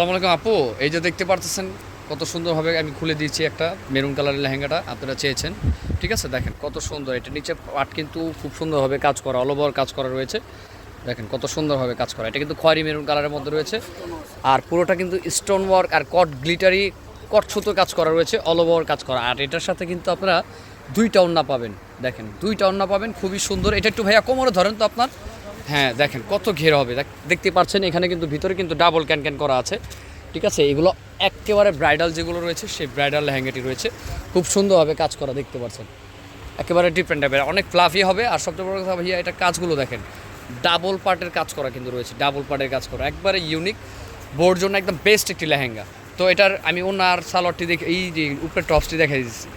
আলাইকুম আপু, এই যে দেখতে পারতেছেন কত সুন্দরভাবে আমি খুলে দিয়েছি একটা মেরুন কালারের লেহেঙ্গাটা, আপনারা চেয়েছেন, ঠিক আছে? দেখেন কত সুন্দর, এটা নিচে পাট কিন্তু খুব সুন্দরভাবে কাজ করা অল ওভার কাজ করা রয়েছে। দেখেন কত সুন্দরভাবে কাজ করা, এটা কিন্তু খয়েরি মেরুন কালারের মধ্যে রয়েছে। আর পুরোটা কিন্তু স্টোন ওয়ার্ক আর কট গ্লিটারি, কট সুতো কাজ করা রয়েছে অল ওভার কাজ করা। আর এটার সাথে কিন্তু আপনারা দুইটা ওন্না পাবেন, দেখেন, দুইটা ওন্না পাবেন, খুবই সুন্দর। এটা একটু ভাইয়া কোমরে ধরেন তো আপনার। হ্যাঁ দেখেন কত ঘের হবে। দেখ- দেখতে পাচ্ছেন, এখানে কিন্তু ভিতরে কিন্তু ডাবল ক্যান ক্যান করা আছে। ঠিক আছে? এগুলো একেবারে ব্রাইডাল যেগুলো রয়েছে, সেই ব্রাইডাল লেহেঙ্গাটি রয়েছে। খুব সুন্দরভাবে কাজ করা, দেখতে পাচ্ছেন। একেবারে ডিফারেন্ট টাইপের অনেক ফ্লাফি হবে। আর সবচেয়ে বড় কথা ভাইয়া, এটা কাজগুলো দেখেন। ডাবল পার্টের কাজ করা কিন্তু রয়েছে। ডাবল পার্টের কাজ করা। একবারে ইউনিক বোর জন্য একদম বেস্ট একটি লেহেঙ্গা। তো এটার আমি ওনার সালোয়ারটি দেখে, এই যে উপরে টপসটি দেখাই দিচ্ছি।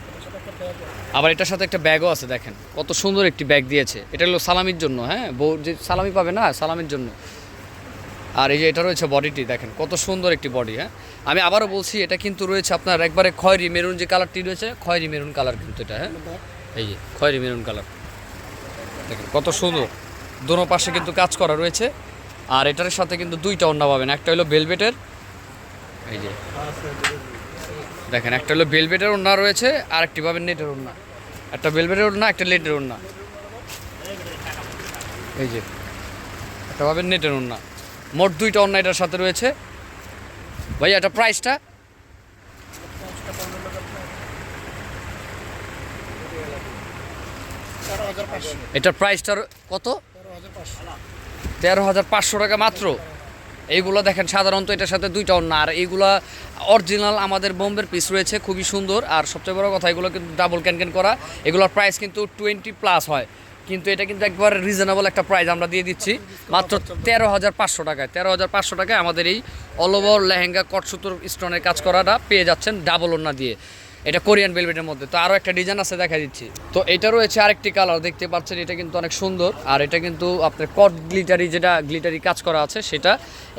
আবার এটার সাথে একটা ব্যাগও আছে, দেখেন। কত সুন্দর একটি ব্যাগ দিয়েছে। এটা হলো সালামির জন্য হ্যাঁ? বউ যে সালামি পাবে না, সালামির জন্য। আর এই যে এটা রয়েছে বডিটি, দেখেন, কত সুন্দর একটি বডি হ্যাঁ? আমি আবারও বলছি, এটা কিন্তু রয়েছে আপনার একবারে খয়েরি মেরুন যে কালারটি রয়েছে, খয়েরি মেরুন কালার কিন্তু এটা হ্যাঁ? এই যে, খয়েরি মেরুন কালার। দেখেন, কত সুন্দর। দোনো পাশে কিন্তু কাজ করা রয়েছে। আর এটার সাথে কিন্তু দুইটা অন্য পাবেন। একটা হলো বেলভেটের এই যে দেখেন, একটা হলো বেলভেটের ওড়না রয়েছে আর একটি পাবেন নেটের ওড়না। একটা বেলবেটের ওড়না, একটা লেটের ওড়না। এই যে, একটা পাবেন নেটের ওড়না। মোট দুইটা ওড়না এটার সাথে রয়েছে। ভাইয়া, এটা প্রাইসটা এটার প্রাইসটার কত? তেরো হাজার পাঁচশো টাকা মাত্র। এইগুলো দেখেন, সাধারণত এটার সাথে দুইটা অন্য আর এইগুলা অরিজিনাল আমাদের বোম্বের পিস রয়েছে, খুবই সুন্দর। আর সবচেয়ে বড় কথা, এগুলো কিন্তু ডাবল ক্যান ক্যান করা। এগুলোর প্রাইস কিন্তু টোয়েন্টি প্লাস হয়। কিন্তু এটা কিন্তু একবার রিজনেবল একটা প্রাইস আমরা দিয়ে দিচ্ছি। মাত্র তেরো হাজার পাঁচশো টাকায়। তেরো হাজার পাঁচশো টাকায় আমাদের এই অল ওভার লেহেঙ্গা, কটসুতোর স্টোনের কাজ করাটা পেয়ে যাচ্ছেন ডাবল ওনা দিয়ে। এটা কোরিয়ান বেলভেটের মধ্যে। তো আরও একটা ডিজাইন আছে দেখা দিচ্ছি। তো এটা রয়েছে আরেকটি কালার, দেখতে পাচ্ছেন এটা কিন্তু অনেক সুন্দর। আর এটা কিন্তু আপনার কট গ্লিটারি যেটা গ্লিটারি কাজ করা আছে, সেটা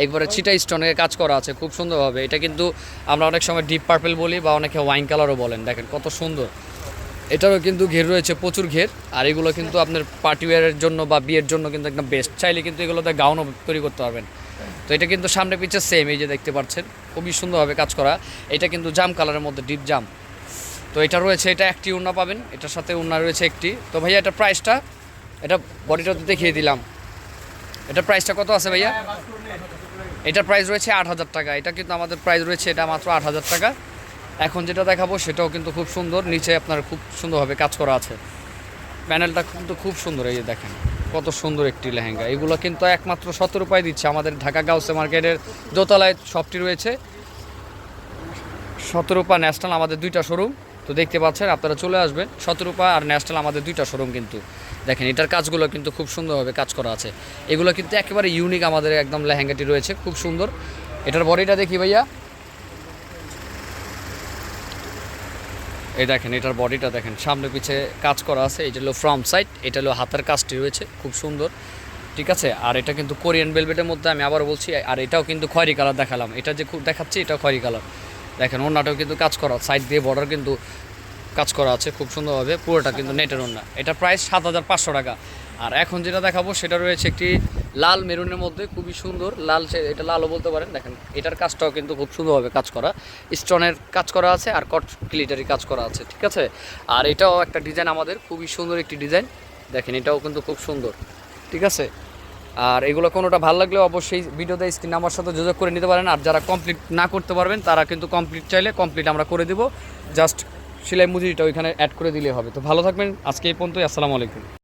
একবারে ছিটা স্টোনে কাজ করা আছে, খুব সুন্দরভাবে। এটা কিন্তু আমরা অনেক সময় ডিপ পার্পেল বলি বা অনেকে ওয়াইন কালারও বলেন, দেখেন কত সুন্দর। এটারও কিন্তু ঘের রয়েছে, প্রচুর ঘের। আর এগুলো কিন্তু আপনার পার্টি ওয়ারের জন্য বা বিয়ের জন্য কিন্তু একদম বেস্ট চাইলে কিন্তু এগুলোতে গাউনও তৈরি করতে পারবেন। তো এটা কিন্তু সামনে পিছে সেম এই যে দেখতে পাচ্ছেন, খুবই সুন্দরভাবে কাজ করা। এটা কিন্তু জাম কালারের মধ্যে ডিপ জাম। তো এটা রয়েছে, এটা একটি উন্না পাবেন, এটার সাথে উন্না রয়েছে একটি। তো ভাইয়া, এটা প্রাইসটা এটা বডিটা তো দেখিয়ে দিলাম। এটা প্রাইসটা কত আছে ভাইয়া? এটার প্রাইস রয়েছে আট হাজার টাকা। এটা কিন্তু আমাদের প্রাইস রয়েছে, এটা মাত্র আট হাজার টাকা। এখন যেটা দেখাবো, সেটাও কিন্তু খুব সুন্দর। নিচে আপনার খুব সুন্দরভাবে কাজ করা আছে। প্যানেলটা কিন্তু খুব সুন্দর, এই যে দেখেন, কত সুন্দর একটি লেহেঙ্গা। এগুলো কিন্তু একমাত্র সতেরো রুপায় দিচ্ছে। আমাদের ঢাকা গাউসে মার্কেটের দোতলায় শপটি রয়েছে। শতরূপা ন্যাশনাল, আমাদের দুইটা শোরুম তো দেখতে পাচ্ছেন, আপনারা চলে আসবেন। শতরূপা আর ন্যাশনাল আমাদের দুইটা শোরুম কিন্তু। দেখেন, এটার কাজগুলো কিন্তু খুব সুন্দরভাবে কাজ করা আছে। এগুলো কিন্তু একেবারে ইউনিক আমাদের একদম লেহেঙ্গাটি রয়েছে, খুব সুন্দর। এটার বডিটা দেখি ভাইয়া। এই দেখেন, এটার বডিটা দেখেন, সামনে পিছে কাজ করা আছে। এটা হলো ফ্রম সাইড এটা হলো হাতের কাজটি রয়েছে, খুব সুন্দর। ঠিক আছে? আর এটা কিন্তু কোরিয়ান বেলভেটের মধ্যে আমি আবার বলছি, আর এটাও কিন্তু খয়েরি কালার দেখালাম। এটা যে খুব দেখাচ্ছি, এটাও খয়েরি কালার দেখেন ওনাটাও কিন্তু কাজ করা সাইড দিয়ে বর্ডার কিন্তু কাজ করা আছে খুব সুন্দরভাবে পুরোটা কিন্তু নেটের ওনা এটা প্রায় সাত হাজার পাঁচশো টাকা। আর এখন যেটা দেখাবো সেটা রয়েছে একটি লাল মেরুনের মধ্যে খুবই সুন্দর। লাল সে- এটা লালও বলতে পারেন। দেখেন এটার কাজটাও কিন্তু খুব সুন্দরভাবে কাজ করা। স্টোনের কাজ করা আছে আর কট ক্লিটারি কাজ করা আছে ঠিক আছে? আর এটাও একটা ডিজাইন আমাদের খুবই সুন্দর একটি ডিজাইন দেখেন এটাও কিন্তু খুব সুন্দর ঠিক আছে? আর এগুলো কোনোটা ভালো লাগলে অবশ্যই ভিডিওতে স্ক্রিন নাম্বার সাথে যোগাযোগ করে নিতে পারেন। আর যারা কমপ্লিট না করতে পারবেন, তারা কিন্তু কমপ্লিট চাইলে কমপ্লিট আমরা করে দেবো। জাস্ট সেলাই মজুরিটা ওইখানে অ্যাড করে দিলে হবে। তো ভালো থাকবেন। আজকে এই পর্যন্তই। আসসালামু আলাইকুম।